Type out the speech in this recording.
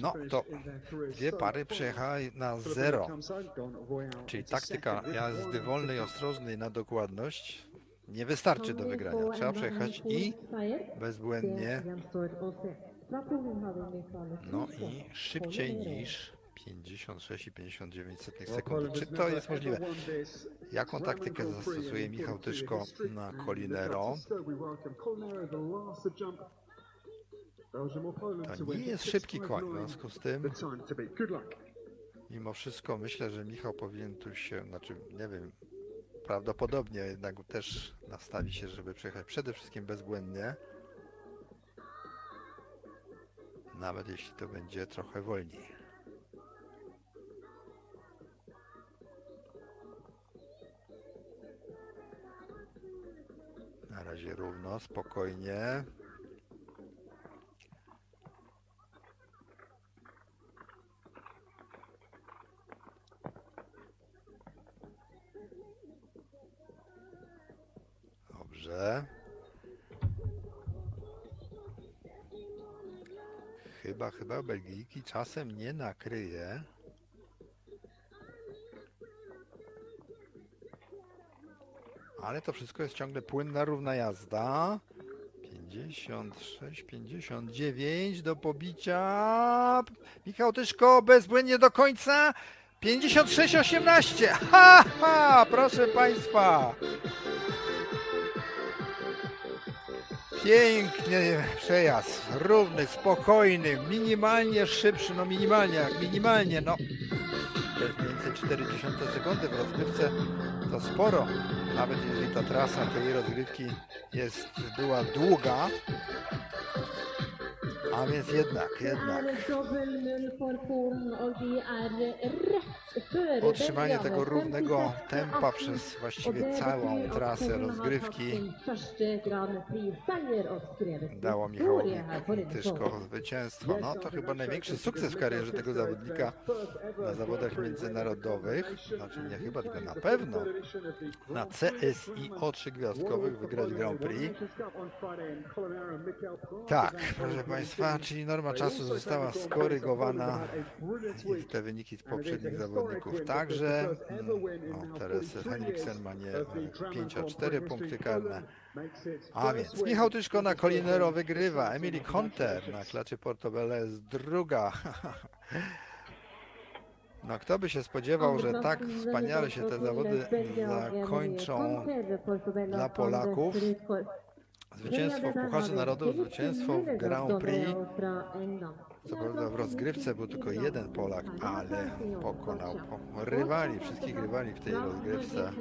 No to dwie pary przejechały na zero. Czyli taktyka jazdy wolnej, ostrożnej na dokładność nie wystarczy do wygrania. Trzeba przejechać i bezbłędnie, no i szybciej niż 56,59 sekundy. Czy to jest możliwe? Jaką taktykę zastosuje Michał Tyszko na Colinero? To nie jest szybki koń, w związku z tym mimo wszystko myślę, że Michał powinien tu się, znaczy nie wiem, prawdopodobnie jednak też nastawi się, żeby przejechać przede wszystkim bezbłędnie. Nawet jeśli to będzie trochę wolniej. Na razie równo, spokojnie. Dobrze. Chyba, chyba Belgijki czasem nie nakryje. Ale to wszystko jest ciągle płynna, równa jazda. 56, 59 do pobicia. Michał Tyszko bezbłędnie do końca. 56, 18. Ha, ha, proszę Państwa. Piękny przejazd, równy, spokojny, minimalnie szybszy, no minimalnie, jak minimalnie, no. To jest mniej więcej 40 sekundy w rozgrywce, to sporo. Nawet jeżeli ta trasa tej rozgrywki jest, była długa, a więc jednak, jednak. Utrzymanie tego równego tempa przez właściwie całą trasę rozgrywki dało Michałowi Tyszko zwycięstwo. No to chyba największy sukces w karierze tego zawodnika na zawodach międzynarodowych. Znaczy nie chyba, tylko na pewno na CSI o trzygwiazdkowych wygrać Grand Prix. Tak, proszę Państwa, czyli norma czasu została skorygowana i te wyniki z poprzednich zawodników także. No, Teres Henriksen ma nie 5 a 4 punkty karne. A więc Michał Tyszko na Colinero wygrywa. Emily Conter na klaczy Portobello jest druga. No kto by się spodziewał, że tak wspaniale się te zawody zakończą dla Polaków. Zwycięstwo w Pucharze Narodów, zwycięstwo w Grand Prix. Co prawda w rozgrywce był tylko jeden Polak, ale pokonał po- rywali, wszystkich rywali w tej rozgrywce.